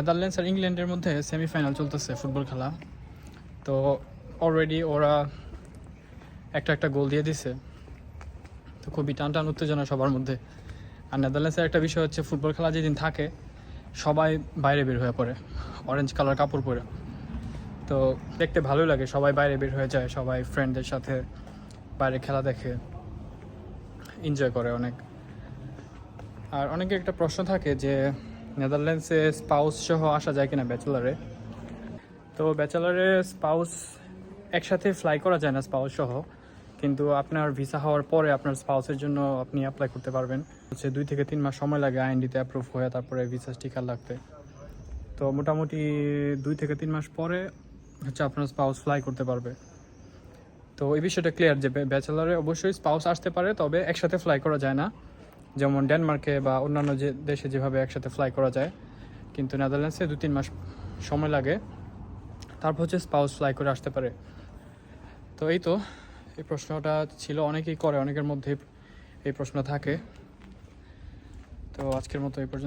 Netherlands আর ইংল্যান্ডের মধ্যে semifinal চলতেছে ফুটবল খেলা। তো অলরেডি ওরা একটা একটা গোল দিয়ে দিছে। তো খুবই টান টান উত্তেজনা সবার মধ্যে। আর নেদারল্যান্ডসের একটা বিষয় হচ্ছে ফুটবল খেলা যেদিন থাকে, সবাই বাইরে বের হয়ে পড়ে অরেঞ্জ কালার কাপড় পরে। তো দেখতে ভালোই লাগে, সবাই বাইরে বের হয়ে যায়, সবাই ফ্রেন্ডদের সাথে বাইরে খেলা দেখে এনজয় করে অনেক। আর অনেকে একটা প্রশ্ন থাকে যে নেদারল্যান্ডসে স্পাউস সহ আসা যায় কিনা ব্যাচেলারে তো ব্যাচেলারে স্পাউস একসাথে ফ্লাই করা যায় না স্পাউস সহ, কিন্তু আপনার ভিসা হওয়ার পরে আপনার স্পাউসের জন্য আপনি অ্যাপ্লাই করতে পারবেন। হচ্ছে দুই থেকে তিন মাস সময় লাগে আইনডিতে অ্যাপ্রুভ হয়ে তারপরে ভিসা স্টিকার লাগতে। তো মোটামুটি দুই থেকে তিন মাস পরে হচ্ছে আপনার স্পাউস ফ্লাই করতে পারবে। তো এই বিষয়টা ক্লিয়ার যে ব্যাচেলারে অবশ্যই স্পাউস আসতে পারে, তবে একসাথে ফ্লাই করা যায় না। যেমন ডেনমার্কে বা অন্যান্য যে দেশে যেভাবে একসাথে ফ্লাই করা যায়, কিন্তু নেদারল্যান্ডসে দু তিন মাস সময় লাগে। তারপর হচ্ছে স্পাউস ফ্লাই করে আসতে পারে। তো এই তো, এই প্রশ্নটা ছিল, অনেকেই করে, অনেকের মধ্যে এই প্রশ্ন থাকে। তো আজকের মতো এই পর্যন্ত।